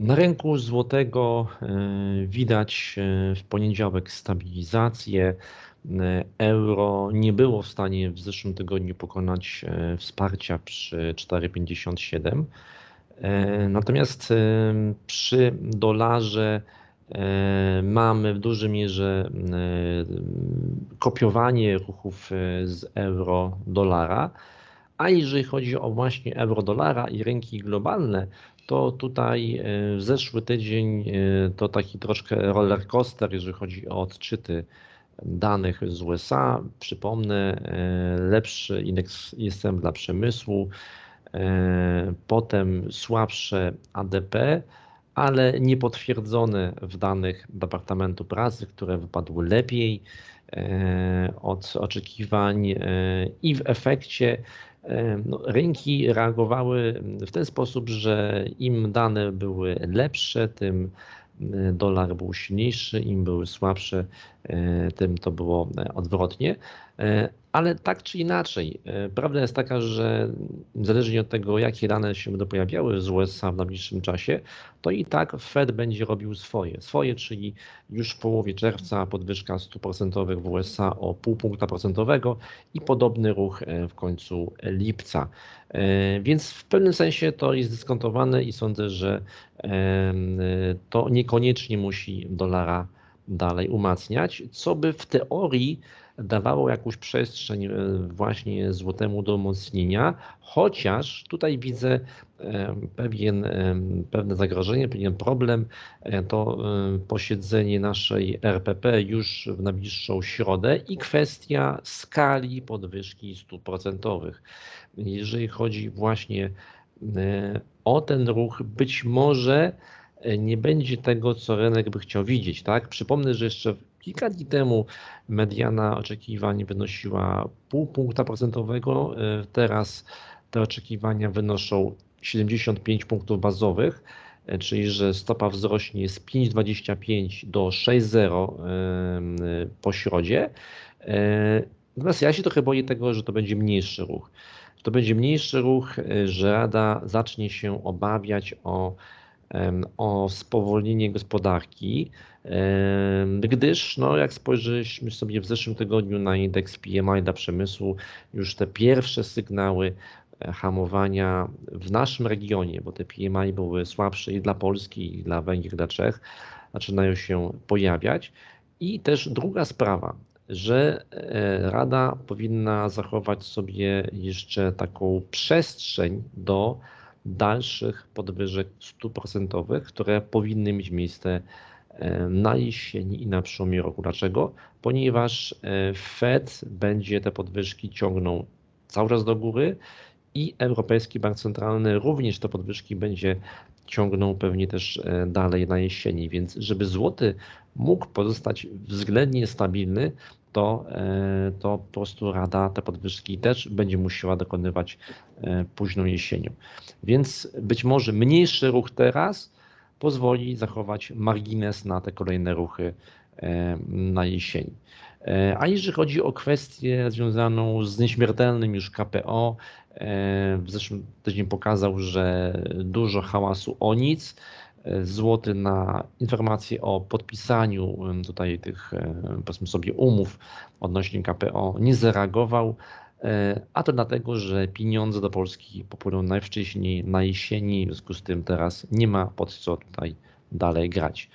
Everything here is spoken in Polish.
Na rynku złotego widać w poniedziałek stabilizację. Euro nie było w stanie w zeszłym tygodniu pokonać wsparcia przy 4,57. Natomiast przy dolarze mamy w dużej mierze kopiowanie ruchów z euro dolara. A jeżeli chodzi o właśnie euro dolara i rynki globalne, to tutaj zeszły tydzień to taki troszkę roller coaster, jeżeli chodzi o odczyty danych z USA. Przypomnę, lepszy indeks ISM dla przemysłu, potem słabsze ADP, ale niepotwierdzone w danych Departamentu Pracy, które wypadły lepiej od oczekiwań i w efekcie no, rynki reagowały w ten sposób, że im dane były lepsze, tym dolar był silniejszy, im były słabsze, tym to było odwrotnie. Ale tak czy inaczej, prawda jest taka, że niezależnie od tego, jakie dane się będą pojawiały z USA w najbliższym czasie, to i tak Fed będzie robił swoje. Swoje, czyli już w połowie czerwca podwyżka stóp procentowych w USA o pół punkta procentowego i podobny ruch w końcu lipca. Więc w pewnym sensie to jest dyskontowane i sądzę, że to niekoniecznie musi dolara dalej umacniać, co by w teorii dawało jakąś przestrzeń e, właśnie złotemu do umocnienia, chociaż tutaj widzę e, pewien, e, pewne zagrożenie, pewien problem. To posiedzenie naszej RPP już w najbliższą środę i kwestia skali podwyżki stóp procentowych. Jeżeli chodzi właśnie o ten ruch, być może nie będzie tego, co rynek by chciał widzieć. Tak? Przypomnę, że jeszcze kilka dni temu mediana oczekiwań wynosiła pół punkta procentowego. E, teraz te oczekiwania wynoszą 75 punktów bazowych, e, czyli że stopa wzrośnie z 5,25 do 6,0 e, po środzie. Natomiast ja się trochę boję tego, że to będzie mniejszy ruch. To będzie mniejszy ruch, że Rada zacznie się obawiać o o spowolnienie gospodarki, gdyż no, jak spojrzyliśmy sobie w zeszłym tygodniu na indeks PMI dla przemysłu, już te pierwsze sygnały e, hamowania w naszym regionie, bo te PMI były słabsze i dla Polski, i dla Węgier, i dla Czech, zaczynają się pojawiać. I też druga sprawa, że e, Rada powinna zachować sobie jeszcze taką przestrzeń do dalszych podwyżek stóp procentowych, które powinny mieć miejsce e, na jesieni i na przełomie roku. Dlaczego? Ponieważ e, Fed będzie te podwyżki ciągnął cały czas do góry i Europejski Bank Centralny również te podwyżki będzie ciągnął pewnie też e, dalej na jesieni, więc żeby złoty mógł pozostać względnie stabilny, to, e, to po prostu Rada te podwyżki też będzie musiała dokonywać e, późną jesienią. Więc być może mniejszy ruch teraz pozwoli zachować margines na te kolejne ruchy e, na jesieni. A jeżeli chodzi o kwestię związaną z nieśmiertelnym już KPO, w zeszłym tygodniu pokazał, że dużo hałasu o nic. Złoty na informacje o podpisaniu tutaj tych, powiedzmy sobie, umów odnośnie KPO nie zareagował, e, a to dlatego, że pieniądze do Polski popłyną najwcześniej na jesieni, w związku z tym teraz nie ma pod co tutaj dalej grać.